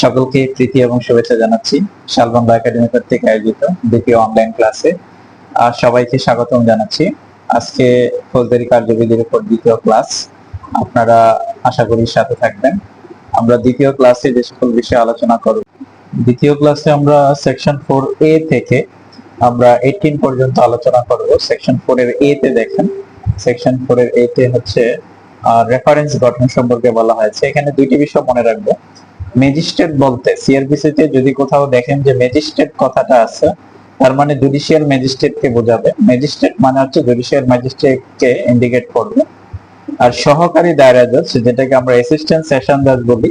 সকলকে প্রীতি এবং শুভেচ্ছা জানাচ্ছি। শালবন্ধ একাডেমি কর্তৃক আয়োজিত দ্বিতীয় অনলাইন ক্লাসে আর সবাইকে স্বাগতম জানাচ্ছি। আজকে ফৌজদারি কার্যবিধির উপর দ্বিতীয় ক্লাস আপনারা আশা করি সাথে থাকবেন। আমরা দ্বিতীয় ক্লাসে যে সকল বিষয়ে আলোচনা করব, দ্বিতীয় ক্লাসে আমরা সেকশন ফোর এ থেকে আমরা এইটিন পর্যন্ত আলোচনা করব। সেকশন ফোর এর এ তে দেখেন। সেকশন ফোর এর এ তে হচ্ছে রেফারেন্স গঠন সম্পর্কে বলা হয়েছে। এখানে দুইটি বিষয় মনে রাখব। ম্যাজিস্ট্রেট বলতে সিআরপিসি তে যদি কোথাও দেখেন যে ম্যাজিস্ট্রেট কথাটা আছে, তার মানে জুডিশিয়াল ম্যাজিস্ট্রেট কে বোঝাবে। ম্যাজিস্ট্রেট মানে হচ্ছে জুডিশিয়াল ম্যাজিস্ট্রেট কে ইন্ডিকেট করবে। আর সহকারী দায়রা জজ যেটাকে আমরা অ্যাসিস্ট্যান্ট সেশন জাজ বলি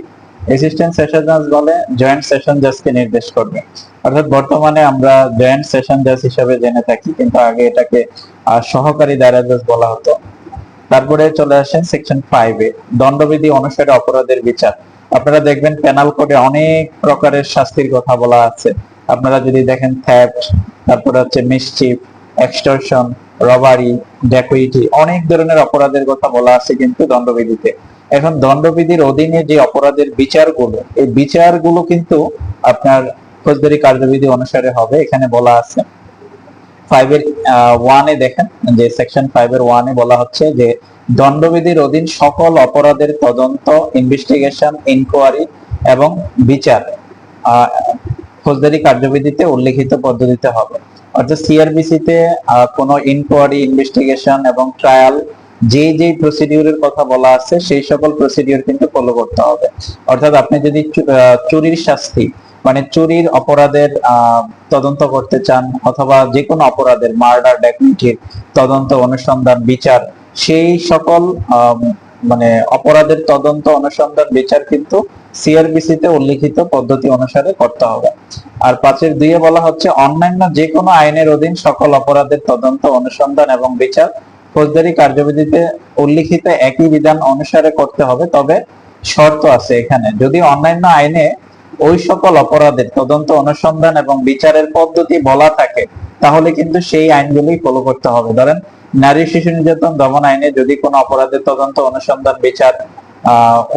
অ্যাসিস্ট্যান্ট সেশন জাজ বলে জয়েন্ট সেশন জাজকে নির্দেশ করবে। অর্থাৎ বর্তমানে আমরা জয়েন্ট সেশন জাজ হিসেবে জেনে থাকি, কিন্তু আগে এটাকে সহকারী দায়রা জজ বলা হতো। তারপরে চলে আসেন সেকশন ফাইভে দণ্ডবিধি অনুসারে অপরাধের বিচার। আপনারা দেখবেন পেনাল কোডে অনেক প্রকারের শাস্তির কথা বলা আছে। আপনারা যদি দেখেন থ্যাফট তারপরে হচ্ছে মিসচিফ এক্সটর্শন রবারি ড্যাকুইটি অনেক ধরনের অপরাধের কথা বলা আছে কিন্তু দণ্ডবিধিতে। এখন দণ্ডবিধির অধীনে যে অপরাধের বিচারগুলো, এই বিচারগুলো কিন্তু আপনার ফৌজদারি কার্যবিধি অনুসারে হবে, এখানে বলা আছে। ফাইভের ওয়ানে দেখেন যে সেকশন ফাইভের ওয়ানে বলা হচ্ছে যে দণ্ডবিধির অধীন সকল অপরাধের তদন্ত ইনভেস্টিগেশন ইনকোয়ারি এবং বিচার ফৌজদারি কার্যবিধিতে উল্লেখিত পদ্ধতিতে হবে। অর্থাৎ সিআরবিসি তে আহ, কোনো ইনকোয়ারি ইনভেস্টিগেশন এবং ট্রায়াল যে যে প্রসিডিউরের কথা বলা আছে সেই সকল প্রসিডিউর কিন্তু ফলো করতে হবে। অর্থাৎ আপনি যদি চুরির শাস্তি মানে চুরির অপরাধের তদন্ত করতে চান অথবা যে কোনো অপরাধের মার্ডার ড্যাকুইটির তদন্ত, অনুসন্ধান, বিচার, সেই সকল মানে অপরাধের তদন্ত, অনুসন্ধান, বিচার কিন্তু সিআরবিসি তে উল্লিখিত পদ্ধতি অনুসারে করতে হবে। আর পাঁচের দুইয়ে বলা হচ্ছে, অন্যান্য যে কোনো আইনের অধীন সকল অপরাধের তদন্ত, অনুসন্ধান এবং বিচার ফৌজদারি কার্যবিধিতে উল্লিখিত একই বিধান অনুসারে করতে হবে, তবে শর্ত আছে এখানে। যদি অন্যান্য আইনে ওই সকল অপরাধের তদন্ত, অনুসন্ধান এবং বিচারের পদ্ধতি বলা থাকে, তাহলে কিন্তু সেই আইনগুলি ফলো করতে হবে। ধরেন, নারী শিশু নির্যাতন দমন আইনে যদি কোনো অপরাধের তদন্ত, অনুসন্ধান, বিচার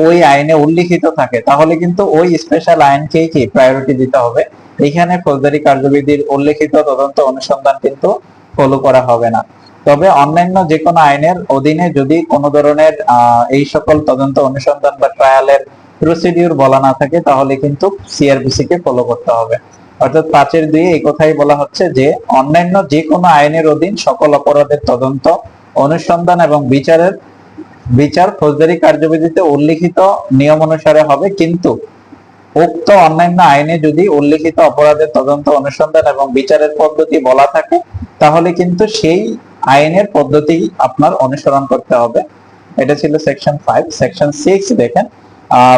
ওই আইনে উল্লিখিত থাকে, তাহলে কিন্তু ওই স্পেশাল আইনকেই কি প্রায়োরিটি দিতে হবে। এখানে ফৌজদারি কার্যবিধির উল্লেখিত তদন্ত, অনুসন্ধান কিন্তু ফলো করা হবে না। তবে অন্যান্য যে কোনো আইনের অধীনে যদি কোনো ধরনের এই সকল তদন্ত, অনুসন্ধান বা ট্রায়ালের প্রসিডিউর বলা না থাকে, তাহলে কিন্তু সিআরবিসি কে ফলো করতে হবে। অর্থাৎ পাঁচের দুই এই কথাই বলা হচ্ছে যে, অন্যান্য যে কোনো আইনের অধীন সকল অপরাধের তদন্ত, অনুসন্ধান এবং বিচারের, বিচার ফৌজদারি কার্যবিধিতে উল্লিখিত নিয়ম অনুসারে হবে, কিন্তু উক্ত অন্যান্য আইনে যদি উল্লিখিত অপরাধের তদন্ত, অনুসন্ধান এবং বিচারের পদ্ধতি বলা থাকে, তাহলে কিন্তু সেই আইনের পদ্ধতি আপনার অনুসরণ করতে হবে। এটা ছিল সেকশন ফাইভ সেকশন সিক্স দেখেন।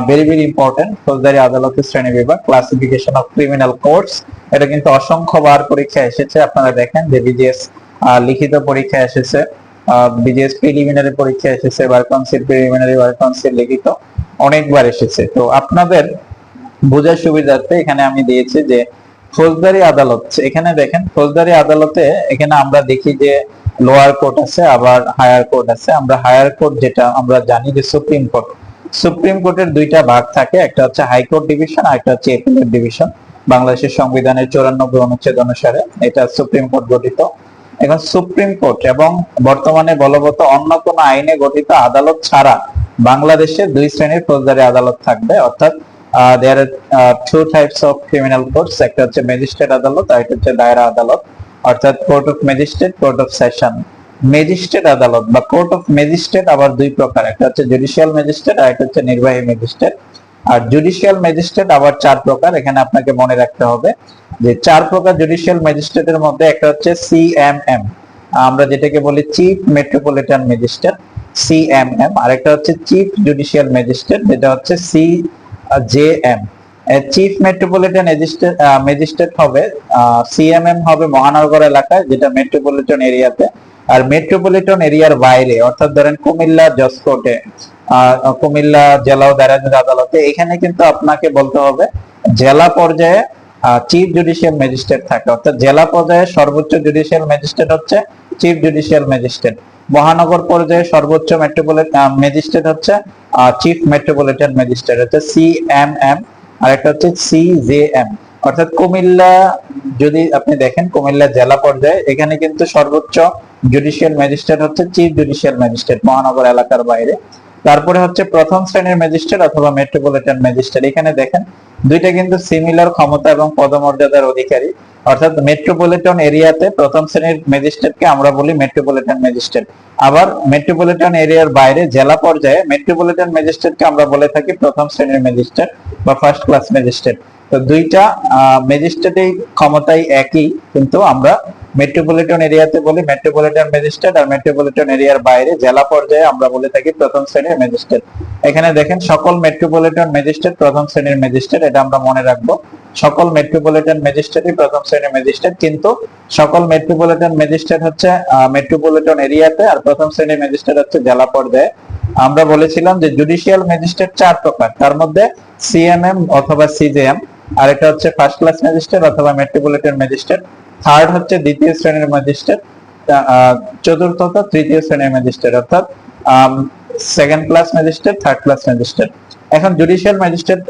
ভেরি ভেরি ইম্পর্টেন্ট ফৌজদারি আদালতের শ্রেণি বিভাগ ক্লাসিফিকেশন অফ ক্রিমিনাল কোর্টস এটা কিন্তু অসংখ্যবার পরীক্ষা এসেছে, আপনারা দেখেন যে বিজিএস লিখিত পরীক্ষা এসেছে। বিজিএস প্রিলিমিনারি পরীক্ষা এসেছে, bar council preliminary bar council লিখিত, অনেকবার এসেছে। তো আপনাদের বোঝার সুবিধার্থে এখানে আমি দিয়েছি যে ফৌজদারি আদালত, এখানে দেখেন ফৌজদারি আদালতে, এখানে আমরা দেখি যে লোয়ার কোর্ট আছে, আবার হায়ার কোর্ট আছে। আমরা হায়ার কোর্ট যেটা আমরা জানি যে সুপ্রিম কোর্ট সুপ্রিম কোর্টের দুইটা ভাগ থাকে, একটা হচ্ছে হাইকোর্ট ডিভিশন আর একটা হচ্ছে এপিলেট ডিভিশন বাংলাদেশের সংবিধানের চৌরানব্বই অনুচ্ছেদ অনুসারে এটা সুপ্রিম কোর্ট গঠিত। এখন সুপ্রিম কোর্ট এবং বর্তমানে বলবৎ অন্য কোন আইনে গঠিত আদালত ছাড়া বাংলাদেশে দুই শ্রেণির ফৌজদারি আদালত থাকবে। অর্থাৎ there two types of criminal courts একটা হচ্ছে ম্যাজিস্ট্রেট আদালত আর একটা হচ্ছে দায়রা আদালত। অর্থাৎ court of magistrate court of session magistrate আদালত বা কোর্ট অফ ম্যাজিস্ট্রেট আবার দুই প্রকার, একটা হচ্ছে জুডিশিয়াল ম্যাজিস্ট্রেট আর একটা হচ্ছে নির্বাহী ম্যাজিস্ট্রেট। আর জুডিশিয়াল ম্যাজিস্ট্রেট আবার চার প্রকার, এখানে আপনাকে মনে রাখতে হবে যে চার প্রকার জুডিশিয়াল ম্যাজিস্ট্রেটের মধ্যে একটা হচ্ছে সিএমএম, আমরা যেটাকে বলি চিফ মেট্রোপলিটন ম্যাজিস্ট্রেট, সিএমএম আরেকটা হচ্ছে চিফ জুডিশিয়াল ম্যাজিস্ট্রেট, যেটা হচ্ছে C J M chief metropolitan magistrate হবে সিএমএম হবে মহানগর এলাকায়, যেটা মেট্রোপলিটন এরিয়াতে। আর মেট্রোপলিটন এরিয়ার বাইরে, অর্থাৎ ধরেন কুমিল্লা জজকোর্টে কুমিল্লা জেলা ও দায়রা আদালতে, এখানে কিন্তু আপনাকে বলতে হবে, জেলা পর্যায়ে চিফ জুডিশিয়াল ম্যাজিস্ট্রেট থাকে। অর্থাৎ জেলা পর্যায়ে সর্বোচ্চ জুডিশিয়াল ম্যাজিস্ট্রেট হচ্ছে চিফ জুডিশিয়াল ম্যাজিস্ট্রেট মহানগর পর্যায়ে সর্বোচ্চ মেট্রোপলিটন ম্যাজিস্ট্রেট হচ্ছে চিফ মেট্রোপলিটন ম্যাজিস্ট্রেট হচ্ছে সিএমএম আর একটা হচ্ছে সি জে এম অর্থাৎ কুমিল্লা, যদি আপনি দেখেন কুমিল্লা জেলা পর্যায়ে, এখানে কিন্তু সর্বোচ্চ জুডিশিয়াল ম্যাজিস্ট্রেট হচ্ছে চিফ জুডিশিয়াল ম্যাজিস্ট্রেট মহানগর এলাকার বাইরে। তারপরে হচ্ছে প্রথম শ্রেণির ম্যাজিস্ট্রেট অথবা মেট্রোপলিটন ম্যাজিস্ট্রেট এখানে দেখেন, দুইটা কিন্তু সিমিলার ক্ষমতা এবং পদমর্যাদার অধিকারী। অর্থাৎ মেট্রোপলিটন এরিয়াতে প্রথম শ্রেণির ম্যাজিস্ট্রেটকে আমরা বলি মেট্রোপলিটন ম্যাজিস্ট্রেট আবার মেট্রোপলিটন এরিয়ার বাইরে, জেলা পর্যায়ে মেট্রোপলিটন ম্যাজিস্ট্রেটকে আমরা বলে থাকি প্রথম শ্রেণির ম্যাজিস্ট্রেট বা ফার্স্ট ক্লাস ম্যাজিস্ট্রেট তো দুইটা ম্যাজিস্ট্রেটের ক্ষমতাই একই, কিন্তু আমরা মেট্রোপলিটন এরিয়াতে বলি মেট্রোপলিটন ম্যাজিস্ট্রেট আর মেট্রোপলিটন এরিয়ার বাইরে জেলা পর্যায়ে আমরা বলে থাকি প্রথম শ্রেণির ম্যাজিস্ট্রেট। এখানে দেখেন সকল মেট্রোপলিটন ম্যাজিস্ট্রেট প্রথম শ্রেণির ম্যাজিস্ট্রেট, এটা আমরা মনে রাখব। সকল মেট্রোপলিটন ম্যাজিস্ট্রেটই প্রথম শ্রেণির ম্যাজিস্ট্রেট, কিন্তু সকল মেট্রোপলিটন ম্যাজিস্ট্রেট হচ্ছে মেট্রোপলিটন এরিয়াতে আর প্রথম শ্রেণির ম্যাজিস্ট্রেট হচ্ছে জেলা পর্যায়ে। আমরা বলেছিলাম যে জুডিশিয়াল ম্যাজিস্ট্রেট চার প্রকার, তার মধ্যে সিএমএম অথবা সিজেএম। আর এটা হচ্ছে ফার্স্ট ক্লাস ম্যাজিস্ট্রেট অথবা ম্যাজিস্ট্রেট থার্ড হচ্ছে দ্বিতীয় শ্রেণির ম্যাজিস্ট্রেট তৃতীয় শ্রেণির ম্যাজিস্ট্রেট অর্থাৎ second class magistrate third class magistrate এখন জুডিশিয়াল ম্যাজিস্ট্রেট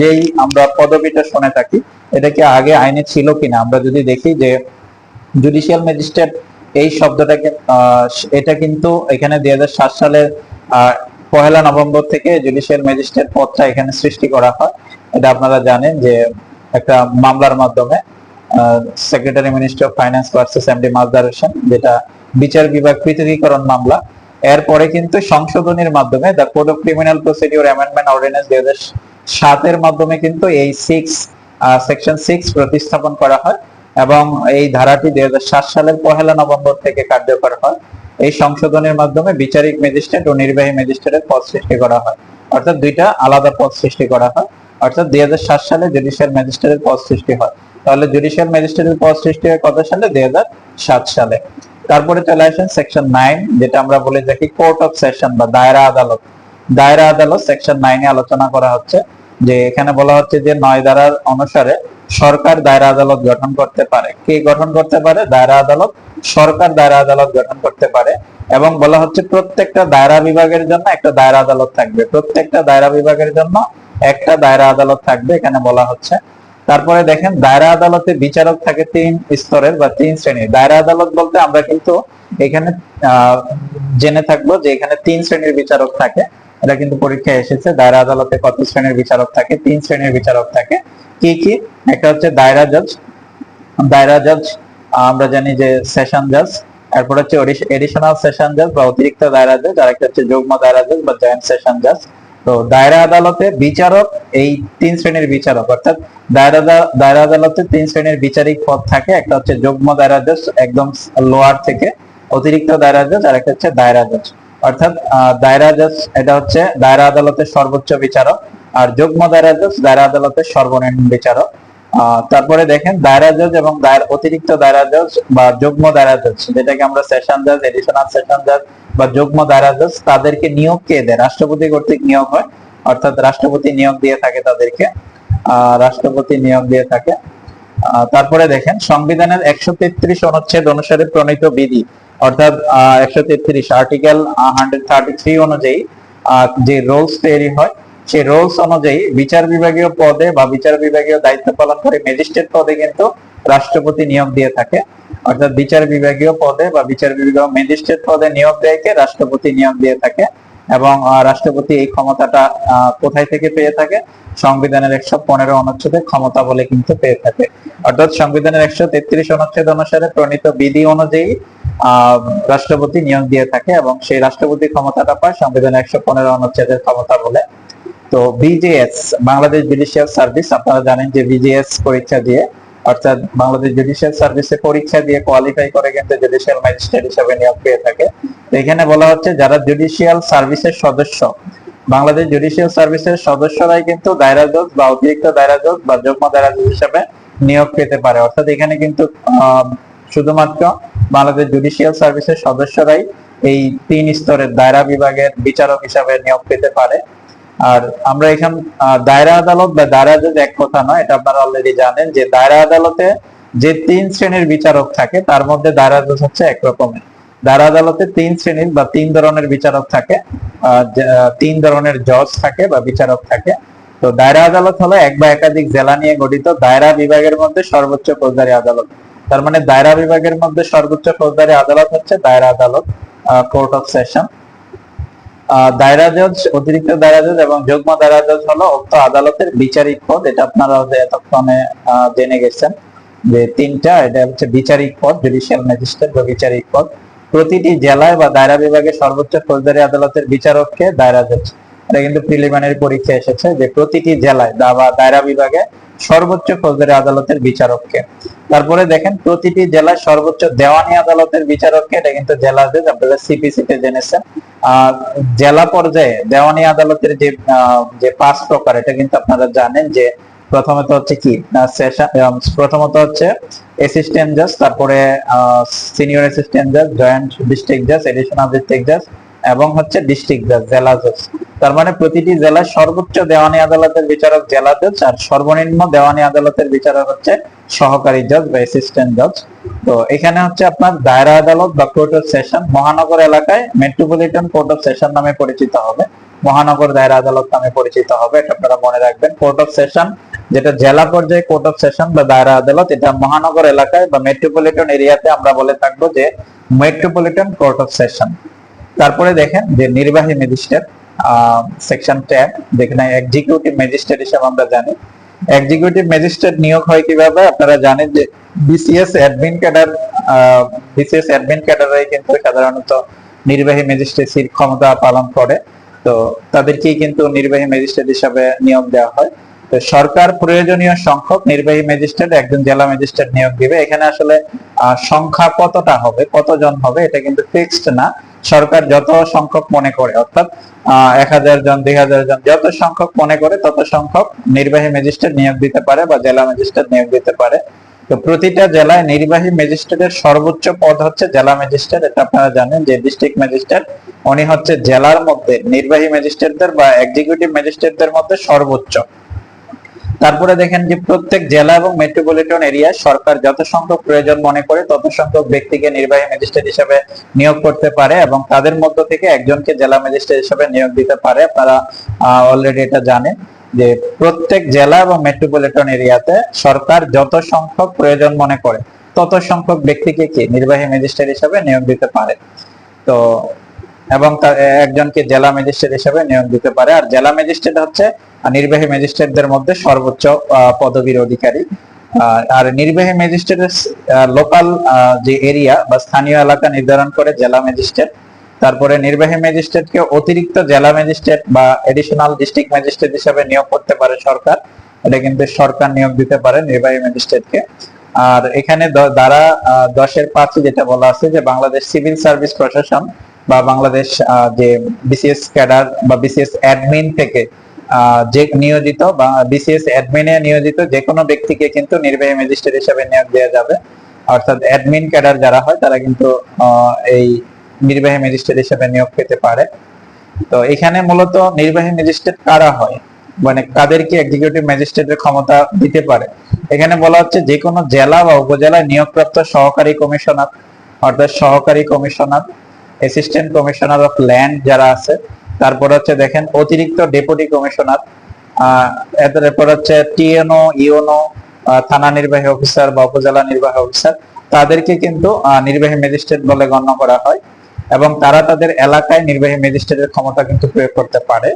যেই আমরা পদবিটা শুনে থাকি, এটা কি আগে আইনে ছিল কিনা? আমরা যদি দেখি যে জুডিশিয়াল ম্যাজিস্ট্রেট এই শব্দটাকে এটা কিন্তু এখানে দুই হাজার সাত সালের পহেলা নভেম্বর থেকে জুডিশিয়াল ম্যাজিস্ট্রেট পদটা এখানে সৃষ্টি করা হয়। এটা আপনারা জানেন যে একটা মামলার মাধ্যমে secretary minister of finance versus MD Masdar Hossain যেটা বিচার বিভাগ পৃথকীকরণ মামলা, এরপরে কিন্তু সংশোধনীর মাধ্যমে the code of criminal procedure amendment ordinance দুই হাজার সাতের মাধ্যমে কিন্তু এই সিক্স সেকশন সিক্স প্রতিস্থাপন করা হয় এবং এই ধারাটি দুই হাজার সাত সালের পহেলা নভেম্বর থেকে কার্যকর হয়। এই সংশোধনের মাধ্যমে বিচারিক ম্যাজিস্ট্রেট ও নির্বাহী ম্যাজিস্ট্রেটের পদ সৃষ্টি করা হয়। অর্থাৎ দুইটা আলাদা পদ সৃষ্টি করা হয়। অর্থাৎ দুই হাজার সাত সালে জুডিশিয়াল ম্যাজিস্ট্রেটের পদ সৃষ্টি হয়। তাহলে জুডিশিয়াল ম্যাজিস্ট্রেটের পদ সৃষ্টি হয় কত সালে? দুই হাজার সাত সালে। তারপরে চলে আসেন সেকশন নাইন যেটা আমরা বলে থাকি কোর্ট অফ সেশন বা দায়রা আদালত। দায়রা আদালত সেকশন নাইনে আলোচনা করা হচ্ছে, যে এখানে বলা হচ্ছে যে নয় অনুসারে সরকার দায়রা আদালত গঠন করতে পারে। কে গঠন করতে পারে? দায়রা আদালত। সরকার দায়রা আদালত গঠন করতে পারে এবং বলা হচ্ছে প্রত্যেকটা দায়রা বিভাগের জন্য একটা দায়রা আদালত থাকবে। প্রত্যেকটা দায়রা বিভাগের জন্য একটা দায়রা আদালত থাকবে, এখানে বলা হচ্ছে। তারপরে দেখেন, দায়রা আদালতে বিচারক থাকে তিন স্তরের বা তিন শ্রেণির। দায়রা আদালত বলতে আমরা কিন্তু এখানে জেনে থাকব যে এখানে তিন শ্রেণির বিচারক থাকে। এটা কিন্তু পরীক্ষায় এসেছে, দায়রা আদালতে কত শ্রেণির বিচারক থাকে, তিন শ্রেণির বিচারক থাকে। কি কি? একটা হচ্ছে দায়রা জজ দায়রা জজ আমরা জানি যে সেশন জজ তারপর হচ্ছে এডিশনাল সেশন জজ বা অতিরিক্ত দায়রা জজ আর একটা হচ্ছে যুগ্ম দায়রা জজ বা জয়েন্ট সেশন জজ তো দায়রা আদালতে বিচারক এই তিন শ্রেণির বিচারক, অর্থাৎ দায়রা আদালতে তিন শ্রেণির বিচারিক পদ থাকে। একটা হচ্ছে যুগ্ম দায়রা জজ, একদম লোয়ার থেকে অতিরিক্ত দায়রা জজ আর একটা হচ্ছে দায়রা জজ। অর্থাৎ দায়রা জজ, এটা হচ্ছে দায়রা আদালতের সর্বোচ্চ বিচারক, আর যুগ্ম দায়রা জজ, দায়রা আদালতের সর্বনিম্ন বিচারক। তারপরে দেখেন দায়রা জজ এবং দায়ের অতিরিক্ত দায়রা জজ বা যুগ্ম দায়রা জজ যেটাকে আমরা সেশন জজ এডিশনাল সেশন জজ বা যুগ্ম দায়রা জজ তাদেরকে নিয়োগ কে দেয়? রাষ্ট্রপতি কর্তৃক নিয়োগ হয়, অর্থাৎ রাষ্ট্রপতি নিয়োগ দিয়ে থাকে তাদেরকে। রাষ্ট্রপতি নিয়োগ দিয়ে থাকে। তারপরে দেখেন সংবিধানের একশো তেত্রিশ অনুচ্ছেদ অনুসারে প্রণীত বিধি, অর্থাৎ একশো তেত্রিশ আর্টিকেল হান্ড্রেড থার্টি থ্রি অনুযায়ী যে রোলস তৈরি হয় সেই রোলস অনুযায়ী বিচার বিভাগীয় পদে বা বিচার বিভাগীয় দায়িত্ব পালন করে ম্যাজিস্ট্রেট পদে কিন্তু রাষ্ট্রপতি নিয়োগ দিয়ে থাকে। অর্থাৎ বিচার বিভাগীয় পদে বা বিচার বিভাগীয় ম্যাজিস্ট্রেট পদে নিয়োগ দেয়কে রাষ্ট্রপতি নিয়োগ দিয়ে থাকে এবং রাষ্ট্রপতি এই ক্ষমতাটা কোথায় থেকে পেয়ে থাকে? সংবিধানের একশো পনেরো অনুচ্ছেদে ক্ষমতা বলে কিন্তু পেয়ে থাকে। অর্থাৎ সংবিধানের একশো তেত্রিশ অনুচ্ছেদ অনুসারে প্রণীত বিধি অনুযায়ী রাষ্ট্রপতি নিয়োগ দিয়ে থাকে এবং সেই রাষ্ট্রপতি ক্ষমতাটা পায় সংবিধানের একশো পনেরো অনুচ্ছেদের ক্ষমতা বলে। তো বিজেএস বাংলাদেশ জুডিশিয়াল সার্ভিস আপনারা জানেন যে বিজেএস পরীক্ষা দিয়ে, অর্থাৎ বাংলাদেশ জুডিশিয়াল সার্ভিসে পরীক্ষা দিয়ে কোয়ালিফাই করে কিন্তু জুডিশিয়াল ম্যাজিস্ট্রেট হিসেবে নিয়োগ পেয়ে থাকে। তো এখানে বলা হচ্ছে যারা জুডিশিয়াল সার্ভিসের সদস্য, বাংলাদেশ জুডিশিয়াল সার্ভিসের সদস্যরাই কিন্তু দায়রা জজ বা অতিরিক্ত দায়রা জজ বা যুগ্ম দায়রা জজ হিসেবে নিয়োগ পেতে পারে। অর্থাৎ এখানে কিন্তু শুধুমাত্র বাংলাদেশ জুডিশিয়াল সার্ভিসের সদস্যরাই এই তিন স্তরের দায়রা বিভাগের বিচারক হিসাবে নিয়োগ পেতে পারে। আর আমরা এখান দায়রা আদালত বা দায়রা জজ এক কথা নয়, এটা আপনারা অলরেডি জানেন যে দায়রা আদালতে যে তিন শ্রেণির বিচারক থাকে, তার মধ্যে দায়রা জজ হচ্ছে এক রকমের। দায়রা আদালতে তিন শ্রেণির বা তিন ধরনের বিচারক থাকে তিন ধরনের জজ থাকে বা বিচারক থাকে। তো দায়রা আদালত হলো এক বা একাধিক জেলা নিয়ে গঠিত দায়রা বিভাগের মধ্যে সর্বোচ্চ ফৌজদারি আদালত। তার মানে দায়রা বিভাগের মধ্যে সর্বোচ্চ ফৌজদারি আদালত হচ্ছে দায়রা আদালত কোর্ট অফ সেশন। দায়রা অতিরিক্ত দায়রা এবং যুগ্ম দায়রা হলো উক্ত আদালতের বিচারিক পদ। এটা আপনারা এতক্ষণে জেনে গেছেন যে তিনটা, এটা হচ্ছে বিচারিক পদ জুডিশিয়াল ম্যাজিস্ট্রেট বা বিচারিক পদ। প্রতিটি জেলায় বা দায়রা বিভাগে সর্বোচ্চ ফৌজদারি আদালতের বিচারককে দায়রা জজ এটা কিন্তু প্রিলিমিনারি পরীক্ষা এসেছে যে প্রতিটি জেলায় দা- বা দায়রা বিভাগে সর্বোচ্চ ফৌজদারি আদালতের বিচারককে। তারপরে দেখেন প্রতিটি জেলায় সর্বোচ্চ দেওয়ানি আদালতের বিচারককে এটা কিন্তু জেলা জজ আপনারা সিপিসিতে জেনেছেন। আহ, জেলা পর্যায়ে দেওয়ানি আদালতের যে যে পাঁচ প্রকার এটা কিন্তু আপনারা জানেন যে প্রথমত হচ্ছে কি সেশন প্রথমত হচ্ছে অ্যাসিস্ট্যান্ট জাজ তারপরে সিনিয়র অ্যাসিস্ট্যান্ট জাজ জয়েন্ট ডিস্ট্রিক্ট জাজ এডিশনাল ডিস্ট্রিক্ট জাজ এবং হচ্ছে ডিস্ট্রিক্ট জাজ জেলা জজ তার মানে প্রতিটি জেলায় সর্বোচ্চ দেওয়ানি আদালতের বিচারক জেলা জজ আর সর্বনিম্ন দেওয়ানি আদালতের বিচারক হচ্ছে সহকারী জজ বা অ্যাসিস্ট্যান্ট জজ তো এখানে হচ্ছে আপনার দায়রা আদালত বা কোর্ট অফ সেশন মহানগর এলাকায় মেট্রোপলিটন কোর্ট অফ সেশন নামে পরিচিত হবে। মহানগর দায়রা আদালত নামে পরিচিত হবে, এটা আপনারা মনে রাখবেন। কোর্ট অফ সেশন যেটা জেলা পর্যায়ে কোর্ট অফ সেশন বা দায়রা আদালত, এটা মহানগর এলাকায় বা মেট্রোপলিটন এরিয়াতে আমরা বলে থাকব যে মেট্রোপলিটন কোর্ট অফ সেশন তারপরে দেখেন যে নির্বাহী ম্যাজিস্ট্রেট সেকশন ট্যাব যেখানে এক্সিকিউটিভ ম্যাজিস্ট্রেট হিসেবে আমরা জানি। এক্সিকিউটিভ ম্যাজিস্ট্রেট নিয়োগ হয় কীভাবে? আপনারা জানেন যে BCS admin cadre BCS admin ক্যাডারে কিন্তু সাধারণত নির্বাহী ম্যাজিস্ট্রেসির ক্ষমতা পালন করে। তো তাদেরকেই কিন্তু নির্বাহী ম্যাজিস্ট্রেট হিসাবে নিয়োগ দেওয়া হয়। তো সরকার প্রয়োজনীয় সংখ্যক নির্বাহী ম্যাজিস্ট্রেট, একজন জেলা ম্যাজিস্ট্রেট নিয়োগ দিবে। এখানে আসলে সংখ্যা কতটা হবে, কতজন হবে, এটা কিন্তু ফিক্সড না। সরকার যত সংখ্যক মনে করে, অর্থাৎ এক হাজার জন, দুই হাজার জন, যত সংখ্যক মনে করে তত সংখ্যক নির্বাহী ম্যাজিস্ট্রেট নিয়োগ দিতে পারে বা জেলা ম্যাজিস্ট্রেট নিয়োগ দিতে পারে। তো প্রতিটা জেলায় নির্বাহী ম্যাজিস্ট্রেটের সর্বোচ্চ পদ হচ্ছে জেলা ম্যাজিস্ট্রেট। এটা আপনারা জানেন যে ডিস্ট্রিক্ট ম্যাজিস্ট্রেট, উনি হচ্ছে জেলার মধ্যে নির্বাহী ম্যাজিস্ট্রেটদের বা এক্সিকিউটিভ ম্যাজিস্ট্রেটদের মধ্যে সর্বোচ্চ। তারপরে দেখেন যে প্রত্যেক জেলা এবং মেট্রোপলিটন এরিয়ায় সরকার যত সংখ্যক প্রয়োজন মনে করে তত সংখ্যক ব্যক্তিকে নির্বাহী ম্যাজিস্ট্রেট হিসেবে নিয়োগ করতে পারে এবং তাদের মধ্য থেকে একজনকে জেলা ম্যাজিস্ট্রেট হিসেবে নিয়োগ দিতে পারে। আপনারা অলরেডি এটা জানেন যে প্রত্যেক জেলা এবং মেট্রোপলিটন এরিয়াতে সরকার যত সংখ্যক প্রয়োজন মনে করে তত সংখ্যক ব্যক্তিকে কি নির্বাহী ম্যাজিস্ট্রেট হিসেবে নিয়োগ দিতে পারে। তো, এবং একজনকে জেলা ম্যাজিস্ট্রেট হিসেবে নিয়োগ দিতে পারে। আর জেলা ম্যাজিস্ট্রেট হচ্ছে নির্বাহী ম্যাজিস্ট্রেটদের মধ্যে সর্বোচ্চ পদবীর অধিকারী। আর নির্বাহী ম্যাজিস্ট্রেটের লোকাল যে এরিয়া বা স্থানীয় এলাকা নির্ধারণ করে জেলা ম্যাজিস্ট্রেট। তারপরে নির্বাহী ম্যাজিস্ট্রেটকে অতিরিক্ত জেলা ম্যাজিস্ট্রেট বা এডিশনাল ডিস্ট্রিক্ট ম্যাজিস্ট্রেট হিসেবে নিয়োগ করতে পারে সরকার। এটা কিন্তু সরকার নিয়োগ দিতে পারে নির্বাহী ম্যাজিস্ট্রেটকে। আর এখানে দ্বারা দশের পাঁচে যেটা বলা আছে যে বাংলাদেশ সিভিল সার্ভিস প্রশাসন বা বাংলাদেশ যে বিসিএস ক্যাডার বা বিসিএস অ্যাডমিন থেকে যে নিয়োজিত বা বিসিএস অ্যাডমিনে নিয়োজিত যে কোনো ব্যক্তিকে কিন্তু নির্বাহী ম্যাজিস্ট্রেট হিসেবে নিয়োগ দেওয়া যাবে। অর্থাৎ অ্যাডমিন ক্যাডার যারা হয়, তারা কিন্তু এই নির্বাহী ম্যাজিস্ট্রেট হিসেবে নিয়োগ পেতে পারে। তো এখানে মূলত নির্বাহী ম্যাজিস্ট্রেট কারা হয়? মানে কাদেরকে এক্সিকিউটিভ ম্যাজিস্ট্রেটের ক্ষমতা দিতে পারে? এখানে বলা হচ্ছে যে কোনো জেলা বা উপজেলায় নিয়োগপ্রাপ্ত সহকারী কমিশনার, অর্থাৎ সহকারী commissioner assistant commissioner of land যারা আছে তারপর হচ্ছে দেখেন অতিরিক্ত ডেপুটি কমিশনার এরপর হচ্ছে টিএনও ইউনো থানা নির্বাহী অফিসার বা উপজেলা নির্বাহী অফিসার, তাদেরকে কিন্তু নির্বাহী ম্যাজিস্ট্রেট বলে গণ্য করা হয় এবং তারা তাদের এলাকায় নির্বাহী ম্যাজিস্ট্রেটের ক্ষমতা কিন্তু প্রয়োগ করতে পারে।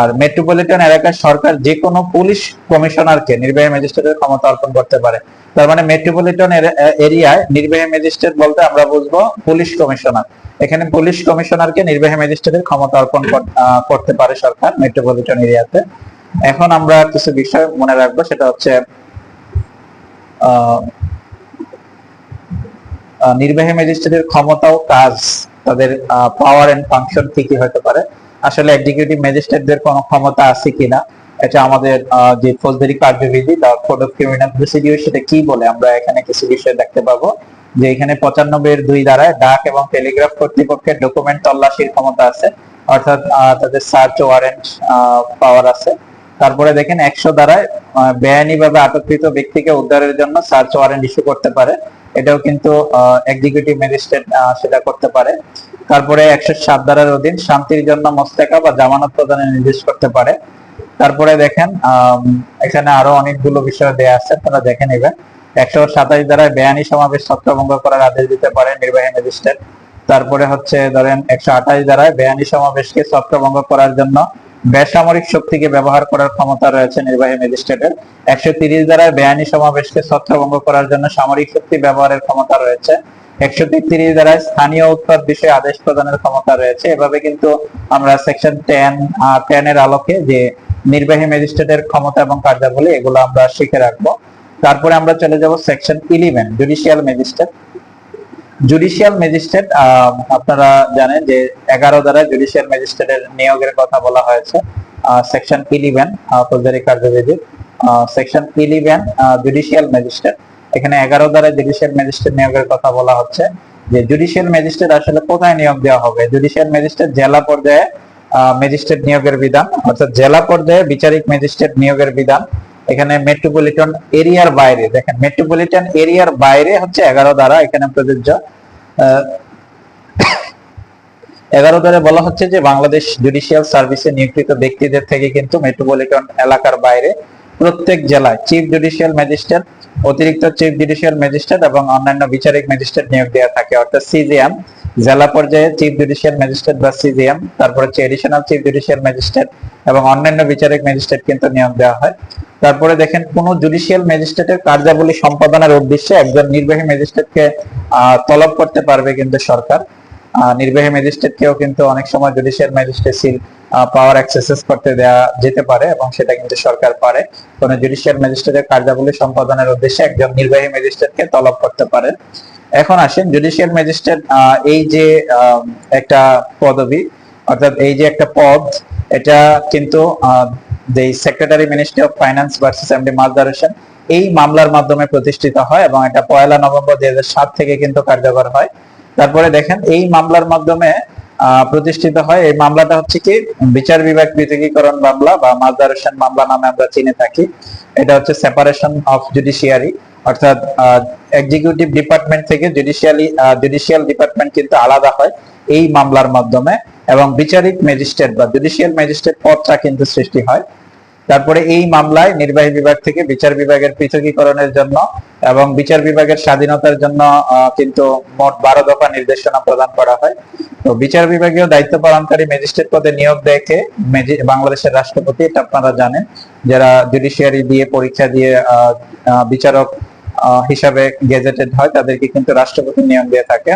আর মেট্রোপলিটন এলাকায় সরকার যে কোনো পুলিশ কমিশনারকে নির্বাহী ম্যাজিস্ট্রেটের ক্ষমতা অর্পণ করতে পারে। তার মানে মেট্রোপলিটন এরিয়ায় নির্বাহী ম্যাজিস্ট্রেট বলতে আমরা বুঝব পুলিশ কমিশনার। এখানে পুলিশ কমিশনারকে নির্বাহী ম্যাজিস্ট্রেটের ক্ষমতা অর্পণ করতে পারে সরকার মেট্রোপলিটন এরিয়াতে। এখন আমরা কিছু বিষয় মনে রাখব, সেটা হচ্ছে নির্বাহী ম্যাজিস্ট্রেটের ক্ষমতা ও কাজ, তাদের পাওয়ার এন্ড ফাংশন কি কি হতে পারে। আসলে এক্সিকিউটিভ ম্যাজিস্ট্রেটদের কোনো ক্ষমতা আছে কিনা? এটা আমাদের যে ফৌজদারি কার্যবিধি বা কোড অফ ক্রিমিনাল প্রসিডিউর সেটা কি বলে? আমরা এখানে কিছু বিষয় দেখতে পাবো। যে এখানে পঁচানব্বই এর দুই দ্বারায় ডাক এবং টেলিগ্রাফ কর্তৃপক্ষের ডকুমেন্ট তল্লাশির ক্ষমতা আছে। অর্থাৎ তাদের সার্চ ওয়ারেন্ট পাওয়ার আছে। তারপরে দেখেন একশো দ্বারায় বেআইনিভাবে আটককৃত ব্যক্তিকে উদ্ধারের জন্য সার্চ ওয়ারেন্ট ইস্যু করতে পারে। এটাও কিন্তু এক্সিকিউটিভ ম্যাজিস্ট্রেট সেটা করতে পারে। তারপরে একশো সাত ধারার অধীন শান্তির জন্য মোস্তেকা বা জামানত প্রদানের নির্দেশ করতে পারে। তারপরে দেখেন এখানে আরও অনেকগুলো বিষয় দেয়া আছে, আপনারা দেখে নেবেন। একশো সাতাশ দ্বারা বেআইনি সমাবেশ ছত্রভঙ্গ করার আদেশ দিতে পারে নির্বাহী ম্যাজিস্ট্রেট। তারপরে হচ্ছে, ধরেন, একশো আঠাশ দ্বারা বেআইনি সমাবেশকে ছত্রভঙ্গ করার জন্য বেসামরিক শক্তিকে ব্যবহার করার ক্ষমতা রয়েছে নির্বাহী ম্যাজিস্ট্রেটের। একশো তিরিশ দ্বারা বেআইনি সমাবেশকে ছত্রভঙ্গ করার জন্য সামরিক শক্তি ব্যবহারের ক্ষমতা রয়েছে। একশো তেত্রিশ দ্বারা স্থানীয় উৎপাদ বিষয়ে আদেশ প্রদানের ক্ষমতা রয়েছে। এভাবে কিন্তু আমরা সেকশন টেন টেন এর আলোকে যে নির্বাহী ম্যাজিস্ট্রেটের ক্ষমতা এবং কার্যাবলী, এগুলো আমরা শিখে রাখব। তারপরে আমরা চলে যাব section eleven judicial magistrate judicial magistrate আপনারা জানেন যে এগারো দ্বারা জুডিশিয়াল ম্যাজিস্ট্রেটের নিয়োগের কথা বলা হয়েছে। সেকশন ইলেভেন ফৌজদারি কার্যবিধির সেকশন ইলেভেন জুডিশিয়াল ম্যাজিস্ট্রেট এখানে এগারো দ্বারা জুডিশিয়াল ম্যাজিস্ট্রেট নিয়োগের কথা বলা হচ্ছে। যে জুডিশিয়াল ম্যাজিস্ট্রেট আসলে কোথায় নিয়োগ দেওয়া হবে? জুডিশিয়াল ম্যাজিস্ট্রেট জেলা পর্যায়ে ম্যাজিস্ট্রেট নিয়োগের বিধান, অর্থাৎ জেলা পর্যায়ে বিচারিক ম্যাজিস্ট্রেট নিয়োগের বিধান। এখানে মেট্রোপলিটন এরিয়ার বাইরে, দেখেন মেট্রোপলিটন এরিয়ার বাইরে হচ্ছে এগারো দ্বারা এখানে প্রযোজ্য। এগারো দ্বারা বলা হচ্ছে যে বাংলাদেশ জুডিশিয়াল সার্ভিসে নিয়োজিত ব্যক্তিদের থেকে কিন্তু মেট্রোপলিটন এলাকার বাইরে প্রত্যেক জেলায় চিফ জুডিশিয়াল ম্যাজিস্ট্রেট অতিরিক্ত চিফ জুডিশিয়াল ম্যাজিস্ট্রেট এবং অন্যান্য বিচারিক ম্যাজিস্ট্রেট নিয়োগ দেওয়া থাকে, অর্থাৎ সিজিএম জেলা পর্যায়ে চিফ জুডিশিয়াল ম্যাজিস্ট্রেট বা সিজিএম তারপর হচ্ছে এডিশনাল চিফ জুডিশিয়াল ম্যাজিস্ট্রেট এবং অন্যান্য বিচারিক ম্যাজিস্ট্রেট কিন্তু নিয়োগ দেওয়া হয়। তারপরে দেখেন, কোন জুডিশিয়াল ম্যাজিস্ট্রেটের কার্যাবলী সম্পাদনের উদ্দেশ্যে একজন নির্বাহী ম্যাজিস্ট্রেটকে তলব করতে পারবে কিন্তু সরকার। নির্বাহী ম্যাজিস্ট্রেটকেও কিন্তু অনেক সময় জুডিশিয়াল ম্যাজিস্ট্রেসির পাওয়ার এক্সারসাইজ করতে দেওয়া যেতে পারে এবং সেটা কিন্তু সরকার পারে। কোন জুডিশিয়াল ম্যাজিস্ট্রেটের কার্যাবলী সম্পাদনের উদ্দেশ্যে একজন নির্বাহী ম্যাজিস্ট্রেটকে তলব করতে পারে এখন আসেন জুডিশিয়াল ম্যাজিস্ট্রেট এই যে একটা পদবি, অর্থাৎ এই যে একটা পদ, এটা কিন্তু যে secretary ministry of finance versus MD Masdar Hossain এই মামলার মাধ্যমে প্রতিষ্ঠিত হয় এবং এটা পয়লা নভেম্বর দুই হাজার সাত থেকে কিন্তু কার্যকর হয়। তারপরে দেখেন, এই মামলার মাধ্যমে প্রতিষ্ঠিত হয়, এই মামলাটা হচ্ছে কি, বিচার বিভাগ পৃথকীকরণ মামলা বা মালদার মামলা নামে আমরা চিনে থাকি। এটা হচ্ছে সেপারেশন অফ জুডিশিয়ারি অর্থাৎ এক্সিকিউটিভ ডিপার্টমেন্ট থেকে জুডিশিয়ালি জুডিশিয়াল ডিপার্টমেন্ট কিন্তু আলাদা হয় এই মামলার মাধ্যমে এবং বিচারিক ম্যাজিস্ট্রেট বা জুডিশিয়াল ম্যাজিস্ট্রেট পদটা কিন্তু সৃষ্টি হয়। তারপরে এই মামলায় নির্বাহী বিভাগ থেকে বিচার বিভাগের পৃথকীকরণের জন্য এবং বিচার বিভাগের স্বাধীনতার জন্য কিন্তু মোট বারো দফা নির্দেশনা প্রদান করা হয়। তো বিচার বিভাগীয় দায়িত্ব পালনকারী ম্যাজিস্ট্রেট পদে নিয়োগ দেখে বাংলাদেশের রাষ্ট্রপতি, এটা আপনারা জানেন, যারা জুডিশিয়ারি দিয়ে পরীক্ষা দিয়ে বিচারক হিসাবে গেজেটেড হয়, তাদেরকে কিন্তু রাষ্ট্রপতি নিয়োগ দিয়ে থাকে।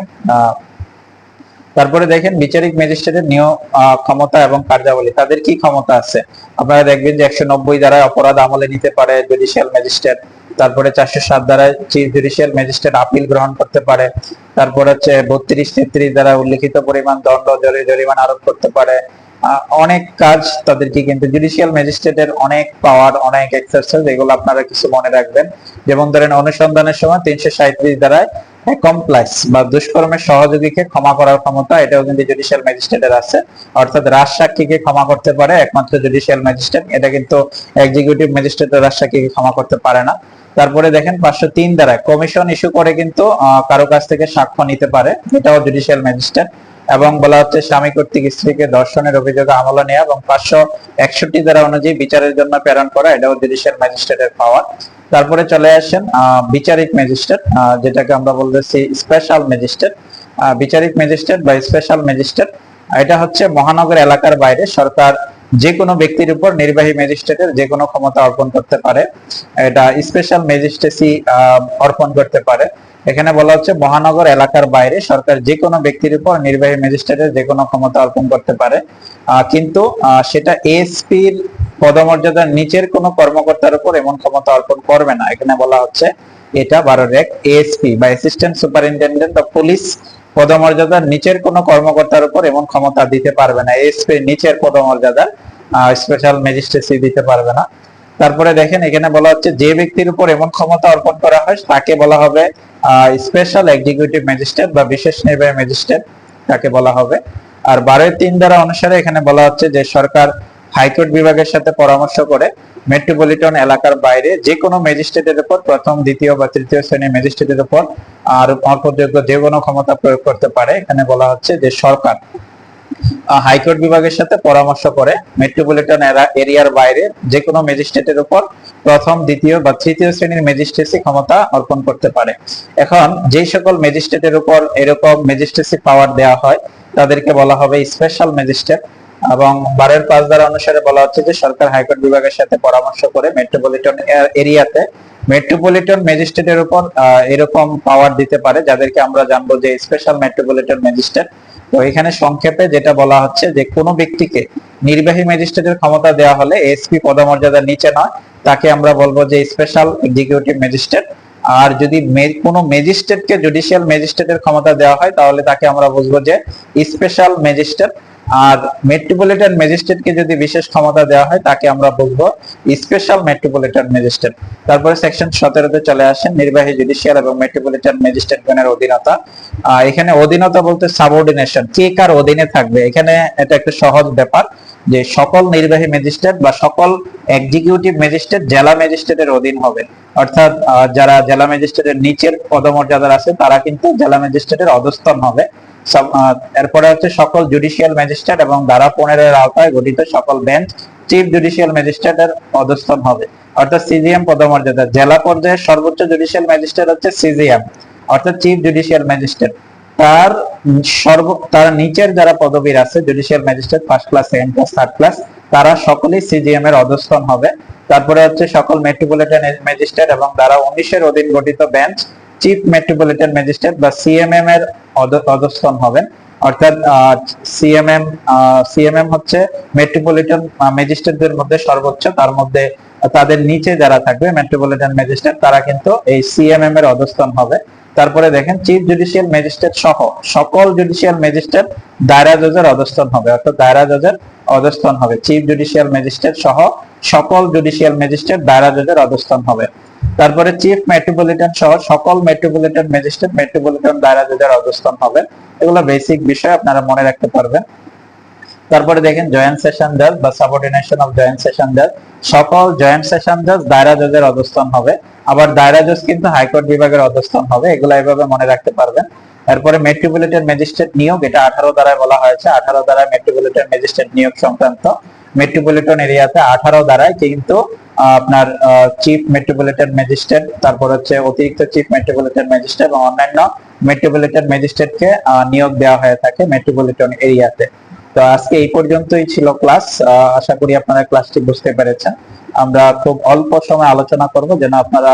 তারপরে দেখেন বিচারিক ম্যাজিস্ট্রেটের নিয়োগ ক্ষমতা এবং কার্যাবলী। তাদের কি ক্ষমতা আছে? আপনারা দেখবেন যে একশো নব্বই দ্বারা অপরাধ আমলে নিতে পারে জুডিশিয়াল ম্যাজিস্ট্রেট তারপরে চারশো সাত দ্বারা চিফ জুডিশিয়াল ম্যাজিস্ট্রেট আপিল গ্রহণ করতে পারে, তারপর হচ্ছে বত্রিশ তেত্রিশ দ্বারা উল্লিখিত পরিমাণ দণ্ড, জরি- জরিমানা আরোপ করতে পারে। অনেক কাজ তাদেরকে কিন্তু জুডিশিয়াল ম্যাজিস্ট্রেটের অনেক পাওয়ার অনেক এক্সারসাইজ এগুলো আপনারা কিছু মনে রাখবেন। যেমন ধরেন অনুসন্ধানের সময় তিনশো সাঁত্রিশ দ্বারায় কমপ্লেক্স বা দুষ্কর্মের সহযোগীকে ক্ষমা করার ক্ষমতা এটাও কিন্তু জুডিশিয়াল ম্যাজিস্ট্রেটের আছে। অর্থাৎ রাজ সাক্ষীকে ক্ষমা করতে পারে একমাত্র জুডিশিয়াল ম্যাজিস্ট্রেট এটা কিন্তু এক্সিকিউটিভ ম্যাজিস্ট্রেট রাজ সাক্ষীকে ক্ষমা করতে পারে না। তারপরে দেখেন পাঁচশো তিন দ্বারা কমিশন ইস্যু করে কিন্তু কারও কাছ থেকে সাক্ষ্য নিতে পারে, এটাও জুডিশিয়াল ম্যাজিস্ট্রেট এবং বলা হচ্ছে, স্বামী কর্তৃক স্ত্রীকে দর্শনের অভিযোগে আমলে নেওয়া এবং পাঁচশো একষট্টি ধারা অনুযায়ী বিচারের জন্য প্রেরণ করা, এটাও জুডিশিয়াল ম্যাজিস্ট্রেটের পাওয়ার তারপরে চলে আসেন বিচারিক ম্যাজিস্ট্রেট যেটাকে আমরা বলতেছি স্পেশাল ম্যাজিস্ট্রেট বিচারিক ম্যাজিস্ট্রেট বা স্পেশাল ম্যাজিস্ট্রেট এটা হচ্ছে মহানগর এলাকার বাইরে সরকার যে কোনো ব্যক্তির উপর নির্বাহী ম্যাজিস্ট্রেটের যে কোনো ক্ষমতা অর্পণ করতে পারে। এটা স্পেশাল ম্যাজিস্ট্রেসি অর্পণ করতে পারে। এখানে বলা হচ্ছে মহানগর এলাকার বাইরে সরকার যে কোনো ব্যক্তির উপর নির্বাহী ম্যাজিস্ট্রেটের যে কোনো ক্ষমতা অর্পণ করতে পারে। কিন্তু সেটা এসপির পদমর্যাদার নিচের কোনো কর্মকর্তার উপর এমন ক্ষমতা অর্পণ করবে না। এখানে বলা হচ্ছে এটা বারো রেক এএসপি বা অ্যাসিস্ট্যান্ট সুপারিনটেন্ডেন্ট অফ পুলিশ পদমর্যাদার নিচের কোনো কর্মকর্তার উপর এমন ক্ষমতা দিতে পারবে না। এএসপি নিচের পদমর্যাদার স্পেশাল ম্যাজিস্ট্রেসি দিতে পারবে না। তারপরে দেখেন, এখানে বলা হচ্ছে যে ব্যক্তির উপর এমন ক্ষমতা অর্পণ করা হয়, তাকে বলা হবে স্পেশাল এক্সিকিউটিভ ম্যাজিস্ট্রেট বা বিশেষ নির্বাহী ম্যাজিস্ট্রেট তাকে বলা হবে। আর বারোয় তিন দ্বারা অনুসারে এখানে বলা হচ্ছে যে সরকার হাইকোর্ট বিভাগের সাথে পরামর্শ করে মেট্রোপলিটন এলাকার বাইরে যে কোনো ম্যাজিস্ট্রেটের উপর, প্রথম, দ্বিতীয় বা তৃতীয় শ্রেণির ম্যাজিস্ট্রেটের উপর, আর অল্পযোগ্য যে কোনো ক্ষমতা প্রয়োগ করতে পারে। এখানে বলা হচ্ছে যে সরকার হাইকোর্ট বিভাগের সাথে পরামর্শ করে মেট্রোপলিটন এরিয়ার বাইরে যে কোনো ম্যাজিস্ট্রেটের উপর প্রথম, দ্বিতীয় বা তৃতীয় শ্রেণির ম্যাজিস্ট্রেসি ক্ষমতা অর্পণ করতে পারে। এখন যেই সকল ম্যাজিস্ট্রেটের উপর এরকম ম্যাজিস্ট্রেসি পাওয়ার দেওয়া হয়, তাদেরকে বলা হবে স্পেশাল ম্যাজিস্ট্রেট এবং বারের পাঁচ ধারা অনুসারে বলা হচ্ছে যে সরকার হাইকোর্ট বিভাগের সাথে পরামর্শ করে মেট্রোপলিটন এরিয়াতে মেট্রোপলিটন ম্যাজিস্ট্রেটের উপর এরকম পাওয়ার দিতে পারে, যাদেরকে আমরা জানব যে স্পেশাল মেট্রোপলিটন ম্যাজিস্ট্রেট। তো এখানে সংক্ষেপে যেটা বলা হচ্ছে যে কোনো ব্যক্তিকে নির্বাহী ম্যাজিস্ট্রেটের ক্ষমতা দেওয়া হলে এসপি পদমর্যাদার নিচে নয়, তাকে আমরা বলব যে স্পেশাল এক্সিকিউটিভ ম্যাজিস্ট্রেট। আর যদি কোনো ম্যাজিস্ট্রেটকে জুডিশিয়াল ম্যাজিস্ট্রেটের ক্ষমতা দেওয়া হয়, তাহলে তাকে আমরা বুঝব যে স্পেশাল ম্যাজিস্ট্রেট আর মেট্রোপলিটন ম্যাজিস্ট্রেটকে যদি বিশেষ ক্ষমতা দেওয়া হয়, তাকে আমরা বুঝব স্পেশাল মেট্রোপলিটন ম্যাজিস্ট্রেট তারপরে সেকশন সতেরোতে চলে আসেন নির্বাহী জুডিশিয়াল এবং মেট্রোপলিটন ম্যাজিস্ট্রেট গণের অধীনতা। এখানে অধীনতা বলতে সাবঅর্ডিনেশন কে কার অধীনে থাকবে? এখানে এটা একটা সহজ ব্যাপার। যে সকল নির্বাহী ম্যাজিস্ট্রেট বা সকল এক্সিকিউটিভ ম্যাজিস্ট্রেট জেলা ম্যাজিস্ট্রেটের অধীন হবে। অর্থাৎ যারা জেলা ম্যাজিস্ট্রেটের নিচের পদমর্যাদার আছে, তারা কিন্তু জেলা ম্যাজিস্ট্রেটের অধস্তন হবে। এরপরে হচ্ছে সকল জুডিশিয়াল ম্যাজিস্ট্রেট এবং ধারা পনেরো এর আওতায় গঠিত সকল বেঞ্চ চিফ জুডিশিয়াল ম্যাজিস্ট্রেটের অধস্তন হবে। অর্থাৎ সিজিএম পদমর্যাদা, জেলা পর্যায়ের সর্বোচ্চ জুডিশিয়াল ম্যাজিস্ট্রেট হচ্ছে সিজিএম অর্থাৎ চিফ জুডিশিয়াল ম্যাজিস্ট্রেট। তার সর্ব, তার নিচের যারা পদবীর আছে judicial magistrate first class second class third class তারা সকলেই সিজিএম এর অধস্তন হবে। তারপরে হচ্ছে সকল মেট্রোপলিটন ম্যাজিস্ট্রেট এবং দ্বারা উনিশের অধীন গঠিত বেঞ্চ চিফ মেট্রোপলিটন ম্যাজিস্ট্রেট বা সিএমএম এর অধ- অধস্তন হবেন। অর্থাৎ সিএমএম সিএমএম হচ্ছে মেট্রোপলিটন ম্যাজিস্ট্রেটদের মধ্যে সর্বোচ্চ। তার মধ্যে তাদের নিচে যারা থাকবে মেট্রোপলিটন ম্যাজিস্ট্রেট তারা কিন্তু এই সিএমএম এর অধস্তন হবে। তারপরে দেখেন চিফ জুডিশিয়াল ম্যাজিস্ট্রেট সহ সকল জুডিশিয়াল ম্যাজিস্ট্রেট দায়রা জজের অধস্তন হবে, অর্থাৎ দায়রা জজের অধস্তন হবে। চিফ জুডিশিয়াল ম্যাজিস্ট্রেট সহ সকল জুডিশিয়াল ম্যাজিস্ট্রেট দায়রা জজের অধস্তন হবে। তারপরে চিফ মেট্রোপলিটন সহ সকল মেট্রোপলিটন ম্যাজিস্ট্রেট মেট্রোপলিটন দায়রা জজের অধস্তন হবে। এগুলো বেসিক বিষয়, আপনারা মনে রাখতে পারবেন। তারপরে দেখেন জয়েন্ট সেশন জাজ বা সাবঅর্ডিনেশন অফ জয়েন্ট সেশন জাজ সকল জয়েন্ট সেশন জাজ দায়রা জজের অধস্তন হবে। আবার দায়রা জজ কিন্তু হাইকোর্ট বিভাগের অধস্তন হবে। এগুলো এভাবে মনে রাখতে পারবেন। এরপরে মেট্রোপলিটন ম্যাজিস্ট্রেট নিয়োগ, এটা আঠারো দ্বারায় বলা হয়েছে। আঠারো দ্বারায় মেট্রোপলিটন ম্যাজিস্ট্রেট নিয়োগ সংক্রান্ত মেট্রোপলিটন এরিয়াতে আঠারো দ্বারায় কিন্তু আপনার চিফ মেট্রোপলিটন ম্যাজিস্ট্রেট, তারপর হচ্ছে অতিরিক্ত চিফ মেট্রোপলিটন ম্যাজিস্ট্রেট এবং অন্যান্য মেট্রোপলিটন ম্যাজিস্ট্রেটকে নিয়োগ দেওয়া হয়ে থাকে মেট্রোপলিটন এরিয়াতে। তো আজকে এই পর্যন্তই ছিল ক্লাস আশা করি আপনারা ক্লাসটি বুঝতে পেরেছেন। আমরা খুব অল্প সময় আলোচনা করব, যেন আপনারা